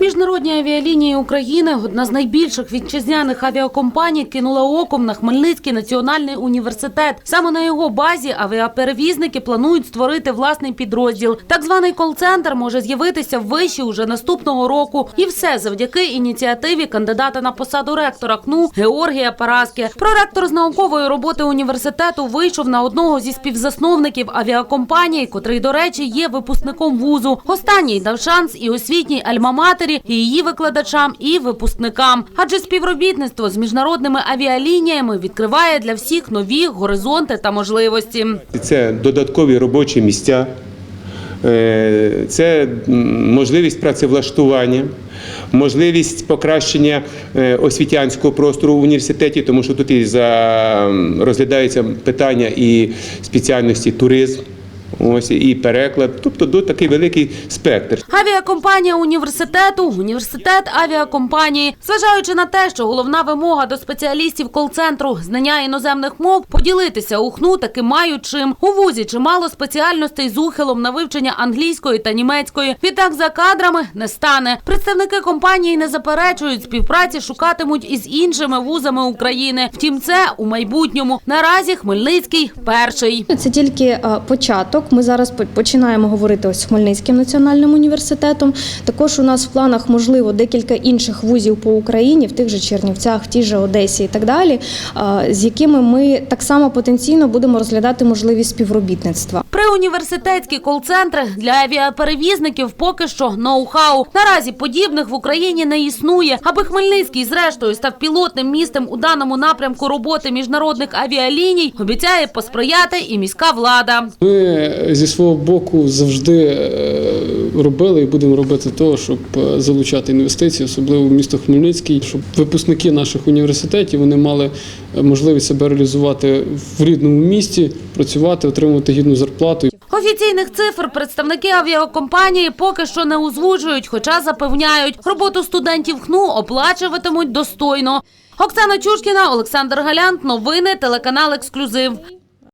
Міжнародні авіалінії України, одна з найбільших вітчизняних авіакомпаній, кинула оком на Хмельницький національний університет. Саме на його базі авіаперевізники планують створити власний підрозділ. Так званий кол-центр може з'явитися в виші уже наступного року. І все завдяки ініціативі кандидата на посаду ректора КНУ Георгія Параски. Проректор з наукової роботи університету вийшов на одного зі співзасновників авіакомпанії, котрий, до речі, є випускником вузу. Останній дав шанс і освітній альма-матері, і її викладачам, і випускникам. Адже співробітництво з міжнародними авіалініями відкриває для всіх нові горизонти та можливості. Це додаткові робочі місця, е, це можливість працевлаштування, можливість покращення е, освітянського простору в університеті, тому що тут і за, розглядається питання і спеціальності туризм. Ось і переклад, тобто до такий великий спектр. Авіакомпанія університету, університет авіакомпанії. Зважаючи на те, що головна вимога до спеціалістів кол-центру знання іноземних мов, поділитися у ХНУ таки мають чим. У вузі чимало спеціальностей з ухилом на вивчення англійської та німецької. Відтак за кадрами не стане. Представники компанії не заперечують, співпраці шукатимуть із іншими вузами України. Втім, це у майбутньому. Наразі Хмельницький перший. Це тільки е, початок. Ми зараз починаємо говорити ось з Хмельницьким національним університетом. Також у нас в планах можливо декілька інших вузів по Україні, в тих же Чернівцях, в тій же Одесі і так далі, з якими ми так само потенційно будемо розглядати можливість співробітництва. Приуніверситетські кол-центри для авіаперевізників поки що ноу-хау. Наразі подібних в Україні не існує. Аби Хмельницький зрештою став пілотним містом у даному напрямку роботи міжнародних авіаліній, обіцяє посприяти і міська влада. Ми зі свого боку завжди е, робили і будемо робити того, щоб е, залучати інвестиції, особливо в місто Хмельницький, щоб випускники наших університетів вони мали е, можливість себе реалізувати в рідному місті, працювати, отримувати гідну зарплату. Офіційних цифр представники авіакомпанії поки що не озвучують, хоча запевняють, роботу студентів ХНУ оплачуватимуть достойно. Оксана Чушкіна, Олександр Галянт. Новини телеканал Ексклюзив.